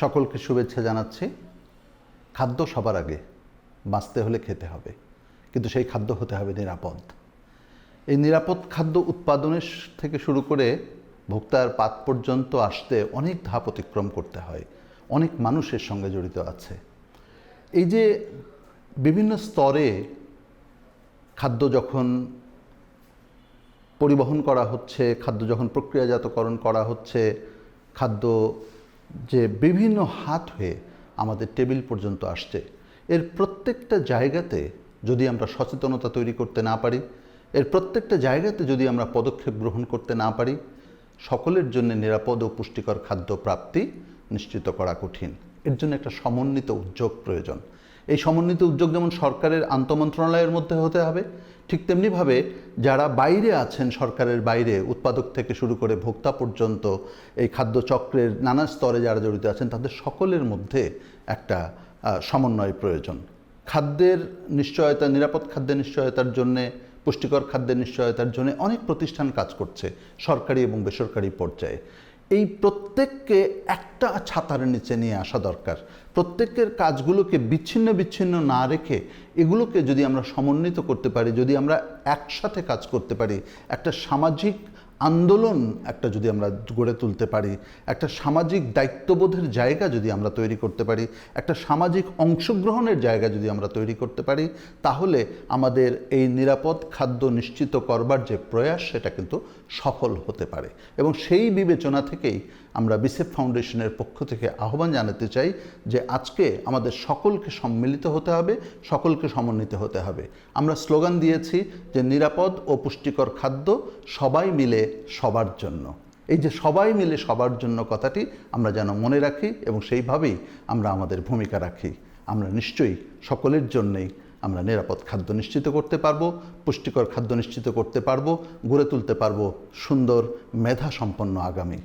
সকলকে শুভেচ্ছা জানাচ্ছি। খাদ্য সবার আগে, বাঁচতে হলে খেতে হবে, কিন্তু সেই খাদ্য হতে হবে নিরাপদ। এই নিরাপদ খাদ্য উৎপাদনের থেকে শুরু করে ভোক্তার পাত পর্যন্ত আসতে অনেক ধাপ অতিক্রম করতে হয়, অনেক মানুষের সঙ্গে জড়িত আছে। এই যে বিভিন্ন স্তরে খাদ্য যখন পরিবহন করা হচ্ছে, খাদ্য যখন প্রক্রিয়াজাতকরণ করা হচ্ছে, খাদ্য যে বিভিন্ন হাত হয়ে আমাদের টেবিল পর্যন্ত আসছে। এর প্রত্যেকটা জায়গাতে যদি আমরা সচেতনতা তৈরি করতে না পারি, এর প্রত্যেকটা জায়গাতে যদি আমরা পদক্ষেপ গ্রহণ করতে না পারি, সকলের জন্য নিরাপদ ও পুষ্টিকর খাদ্য প্রাপ্তি নিশ্চিত করা কঠিন। এর জন্য একটা সমন্বিত উদ্যোগ প্রয়োজন। এই সমন্বিত উদ্যোগ যেমন সরকারের আন্তমন্ত্রণালয়ের মধ্যে হতে হবে ঠিক তেমনিভাবে যারা বাইরে আছেন সরকারের বাইরে, উৎপাদক থেকে শুরু করে ভোক্তা পর্যন্ত এই খাদ্য চক্রের নানা স্তরে যারা জড়িত আছেন, তাদের সকলের মধ্যে একটা সমন্বয় প্রয়োজন। খাদ্যের নিশ্চয়তা, নিরাপদ খাদ্যের নিশ্চয়তার জন্যে, পুষ্টিকর খাদ্যের নিশ্চয়তার জন্য অনেক প্রতিষ্ঠান কাজ করছে সরকারি এবং বেসরকারি পর্যায়ে। এই প্রত্যেককে একটা ছাতার নিচে নিয়ে আসা দরকার। প্রত্যেকের কাজগুলোকে বিচ্ছিন্ন বিচ্ছিন্ন না রেখে এগুলোকে যদি আমরা সমন্বিত করতে পারি, যদি আমরা একসাথে কাজ করতে পারি, একটা সামাজিক আন্দোলন একটা যদি আমরা গড়ে তুলতে পারি, একটা সামাজিক দায়িত্ববোধের জায়গা যদি আমরা তৈরি করতে পারি, একটা সামাজিক অংশগ্রহণের জায়গা যদি আমরা তৈরি করতে পারি, তাহলে আমাদের এই নিরাপদ খাদ্য নিশ্চিত করবার যে প্রয়াস, সেটা কিন্তু সফল হতে পারে। এবং সেই বিবেচনা থেকেই আমরা বিসেফ ফাউন্ডেশনের পক্ষ থেকে আহ্বান জানাতে চাই যে আজকে আমাদের সকলকে সম্মিলিত হতে হবে, সকলকে সমন্বিত হতে হবে। আমরা স্লোগান দিয়েছি যে নিরাপদ ও পুষ্টিকর খাদ্য সবাই মিলে সবার জন্য। এই যে সবাই মিলে সবার জন্য কথাটি আমরা যেন মনে রাখি এবং সেইভাবেই আমরা আমাদের ভূমিকা রাখি। আমরা নিশ্চয়ই সকলের জন্যেই আমরা নিরাপদ খাদ্য নিশ্চিত করতে পারব, পুষ্টিকর খাদ্য নিশ্চিত করতে পারব, গড়ে তুলতে পারব সুন্দর মেধা সম্পন্ন আগামী।